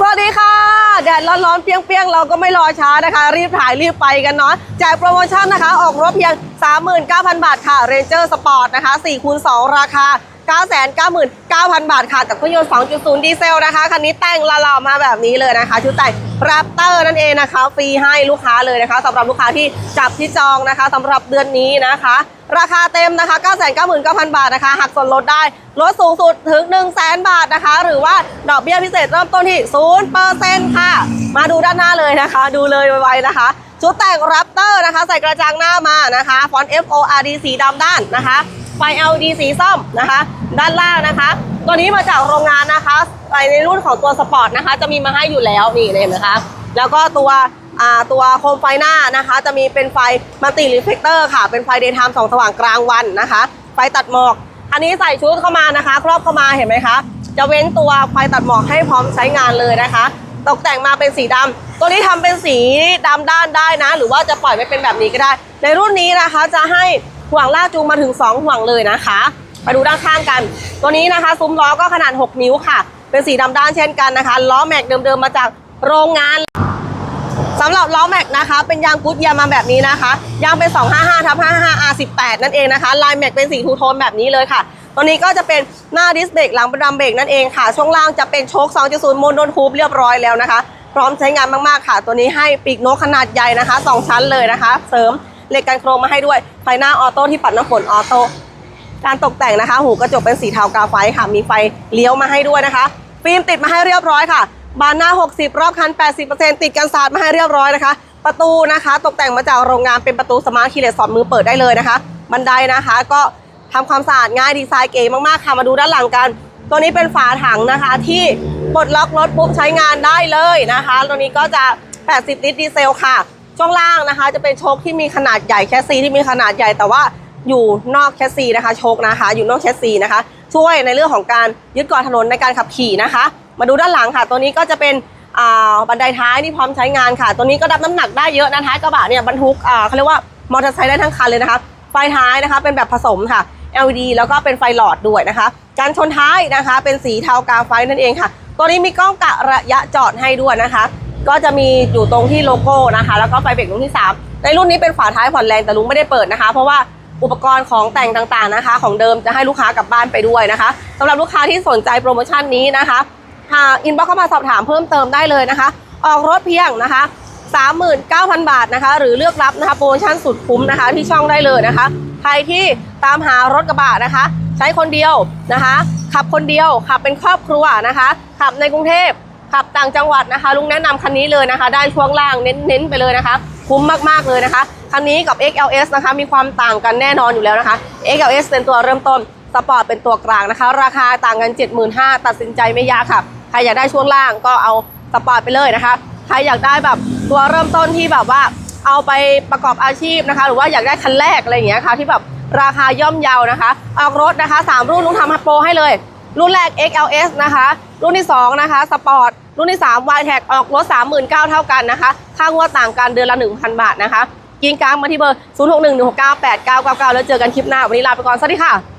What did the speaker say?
สวัสดีค่ะ แดดร้อนๆเปรี้ยงๆ เราก็ไม่รอช้านะคะ รีบถ่ายรีบไปกันเนาะแจกโปรโมชั่นนะคะ ออกรถเพียง 39,000 บาทค่ะ Ranger Sport นะคะ4คูณ2ราคา 999,000 บาทค่ะ กับเครื่องยนต์ 2.0 ดีเซลนะคะ คันนี้แต่งละลามาแบบนี้เลยนะคะ ชุดแต่ง Raptor นั่นเองนะคะ ฟรีให้ลูกค้าเลยนะคะสำหรับลูกค้าที่จับที่จองนะคะสำหรับเดือนนี้นะคะ ราคาเต็มนะคะ 999,000 บาทนะคะ หักส่วนลดได้ ลดสูงสุดถึง 100,000 บาทนะคะ หรือว่าดอกเบี้ยพิเศษเริ่มต้นที่ 0%ค่ะ มาดูด้านหน้าเลยนะคะ ดูเลยไวๆนะคะชุดแต่ง Raptor นะคะ ใส่กระจังหน้ามานะคะ ฟอนต์ F O R D สีดำด้านนะคะ ไฟ LED สีส้มนะคะ ด้านล่างนะคะ ตัวนี้มาจากโรงงานนะคะในรุ่นของตัวสปอร์ตนะคะ จะมีมาให้อยู่แล้วนี่เลยเห็นไหมคะ แล้วก็ตัวตัวโคมไฟหน้านะคะ จะมีเป็นไฟมัลติรีเฟกเตอร์ค่ะ เป็นไฟเดย์ไทม์สองสว่างกลางวันนะคะ ไฟตัดหมอกอันนี้ใส่ชุดเข้ามานะคะ ครอบเข้ามาเห็นไหมคะจะเว้นตัวไฟตัดหมอกให้พร้อมใช้งานเลยนะคะ ตกแต่งมาเป็นสีดำตัวนี้ทำเป็นสีดำด้านได้นะ หรือว่าจะปล่อยไว้เป็นแบบนี้ก็ได้ ในรุ่นนี้นะคะจะให้ ห่วงลากจูงมาถึง 2 ห่วงเลยนะคะไปดูด้านข้างกัน ตัวนี้นะคะ ซุ้มล้อก็ขนาด 6 นิ้วค่ะ เป็นสีดำด้านเช่นกันนะคะ ล้อแม็กเดิมๆมาจากโรงงานสำหรับล้อแม็กนะคะ เป็นยางกุดยามาแบบนี้นะคะยางเป็น 255ทับ55 R18 นั่นเองนะคะลายแม็กเป็นสีทูโทนแบบนี้เลยค่ะ ตัวนี้ก็จะเป็นหน้าดิสเบรกหลังป็นดัมเบรกนั่นเองค่ะ ช่วงล่างจะเป็นโชค2.0โมโนทูบเรียบร้อยแล้วนะคะ พร้อมใช้งานมากๆค่ะ ตัวนี้ให้ปีกนกขนาดใหญ่นะคะ 2 ชั้นเลยนะคะ เสริม เหล็กกันโครงมาให้ด้วยไฟหน้าออโต้ที่ปัดน้ำฝนออโต้การตกแต่งนะคะ หูกระจกเป็นสีเทากาไฟค่ะ มีไฟเลี้ยวมาให้ด้วยนะคะ ฟิล์มติดมาให้เรียบร้อยค่ะ บานหน้า 60 รอบคัน 80%ติดกันศาสตร์มาให้เรียบร้อยนะคะ ประตูนะคะ ตกแต่งมาจากโรงงานเป็นประตูสมาร์ทคีย์เลสสอดมือเปิดได้เลยนะคะ บันไดนะคะ ก็ทำความสะอาดง่ายดีไซน์เก๋มากๆค่ะ มาดูด้านหลังกัน ตัวนี้เป็นฝาถังนะคะ ที่ปลดล็อกรถปุ๊บใช้งานได้เลยนะคะ ตัวนี้ก็จะ 80 ลิตรดีเซลค่ะ ช่วงล่างนะคะ จะเป็นโชคที่มีขนาดใหญ่แคสซีที่มีขนาดใหญ่แต่ว่าอยู่นอกแคสซีนะคะโชคนะคะ อยู่นอกแคสซีนะคะ ช่วยในเรื่องของการยึดเกาะถนนในการขับขี่นะคะ มาดูด้านหลังค่ะ ตัวนี้ก็จะเป็นบันไดท้ายที่พร้อมใช้งานค่ะ ตัวนี้ก็รับน้ำหนักได้เยอะนะท้ายกระบะเนี่ยบรรทุกเขาเรียกว่ามอเตอร์ไซค์ได้ทั้งคันเลยนะคะไฟท้ายนะคะเป็นแบบผสมค่ะ LED แล้วก็เป็นไฟหลอดด้วยนะคะ การชนท้ายนะคะ เป็นสีเทากาไฟนั่นเองค่ะ ตัวนี้มีกล้องกะระยะจอดให้ด้วยนะคะ ก็จะมีอยู่ตรงที่โลโก้นะคะ แล้วก็ไฟเบรกรุ่นที่ 3 ในรุ่นนี้เป็นฝาท้ายผ่อนแรงแต่ลุงไม่ได้เปิดนะคะ เพราะว่าอุปกรณ์ของแต่งต่างๆนะคะ ของเดิมจะให้ลูกค้ากลับบ้านไปด้วยนะคะสำหรับลูกค้าที่สนใจโปรโมชั่นนี้นะคะหาอินบ็อกเข้ามาสอบถามเพิ่มเติมได้เลยนะคะ ออกรถเพียงนะคะ39,000 บาทนะคะ หรือเลือกรับนะคะโปรโมชั่นสุดคุ้มนะคะ ที่ช่องได้เลยนะคะ ใครที่ตามหารถกระบะนะคะ ใช้คนเดียวนะคะ ขับคนเดียวขับเป็นครอบครัวนะคะ ขับในกรุงเทพับต่างจังหวัดนะคะ ลุงแนะนำคันนี้เลยนะคะ ได้ช่วงล่างเน้นๆไปเลยนะคะ คุ้มมากๆเลยนะคะ คันนี้กับ XLS นะคะ มีความต่างกันแน่นอนอยู่แล้วนะคะ XLS เป็นตัวเริ่มต้นสปอร์ตเป็นตัวกลางนะคะ ราคาต่างกัน 75,000ตัดสินใจไม่ยากค่ะใครอยากได้ช่วงล่างก็เอาสปอร์ตไปเลยนะคะใครอยากได้แบบตัวเริ่มต้นที่แบบว่าเอาไปประกอบอาชีพนะคะ หรือว่าอยากได้คันแรกอะไรอย่างเงี้ยค่ะที่แบบราคาย่อมเยานะคะ ออกรถนะคะ 3 รุ่นลุงทำโปรให้เลย รุ่นแรก XLS นะคะ รุ่นที่ 2 นะคะสปอร์ตรุ่นที่ 3 y t a g ออกรถ 39,000เท่ากันนะคะ ค่างวดต่างกันเดือนละ 1,000 บาทนะคะ กินกลางมาที่เบอร์ 0611698999 แล้วเจอกันคลิปหน้า วันนี้ลาไปก่อน สวัสดีค่ะ